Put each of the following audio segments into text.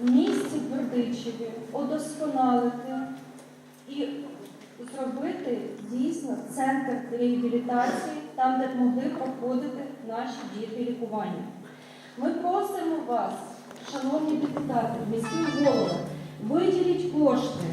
в місті Бердичеві удосконалити і зробити дійсно центр реабілітації, там, де могли проходити наші діти лікування. Ми просимо вас, шановні депутати, міські голови, виділіть кошти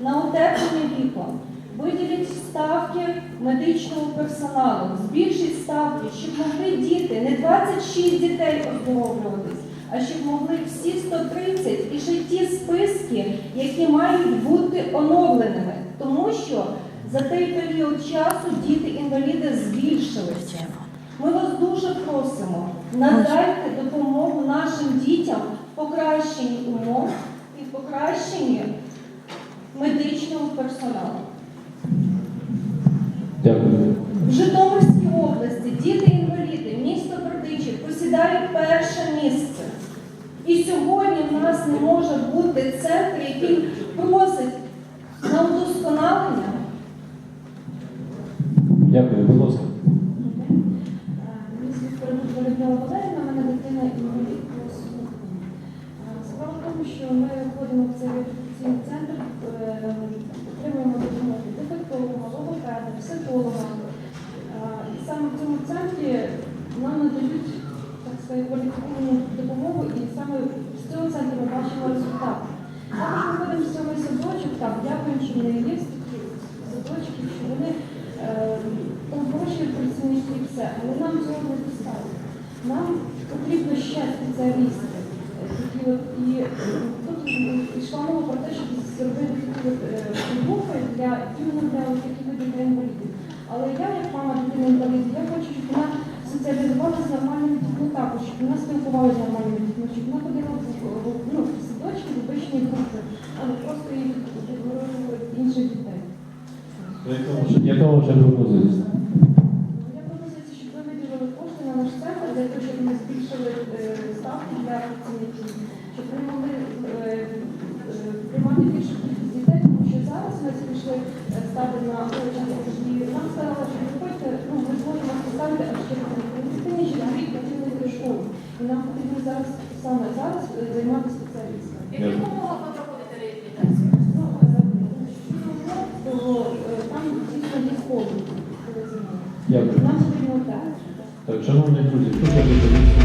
на утеплення вікон, виділіть ставки медичного персоналу, збільшіть ставки, щоб могли діти, не 26 дітей оздоровлюватись, а щоб могли всі 130 і ще ті списки, які мають бути оновленими. Тому що за той період часу діти-інваліди збільшилися. Ми вас дуже просимо, надайте допомогу нашим дітям в покращенні умов і в покращенні медичного персоналу. Дякую. В Житомирській області діти-інваліди, місто Бердичів посідають перше місце. І сьогодні в нас не може бути центр, який просить на удосконалення. Дякую, будь ласка. Мені звуть Перемогла Людмила Валерівна, тому, що ми входимо в цей реабілітаційний центр, е, отримуємо допомогу дефектолога, логопеда, психолога. І саме в цьому центрі нам надають так сказати, кваліфіковану допомогу, і саме з цього центру ми бачимо результат. Також ми ходимо в сьомий садочок, так, дякуємо, що вони є такі садочки, що вони е, там гроші працівники і все, але нам цього не достатньо. Нам потрібно ще спеціалісти. Е, і е, тут йшла мова про те, щоб зробити е, групи для іменно для таких видів для інвалідів. Але я, як мама дитини інвалідів, я хочу, щоб вона соціалізувалася з нормальними дітьми також, щоб вона спілкувалася з нормальними дітьми, щоб вона ходила в ну, садочки, в обичні групи, а не просто їх інших дітей. Яка ваша пропозиція? Я пропозицію, щоб ви виділили кошти на наш центр для того, щоб ми збільшили е, ставки для працівників, щоб вони могли приймати кількість дітей, тому що зараз ми пішли стати на і нам сказали, що приходьте, ну ми зможемо поставити аж через рік працювати до школи. І нам потрібно зараз саме зараз займати спеціалістами. В яких умовах ви реабілітацію? Там дійсно є коли. Дякую. szanownych ludzi, proszę do komisji.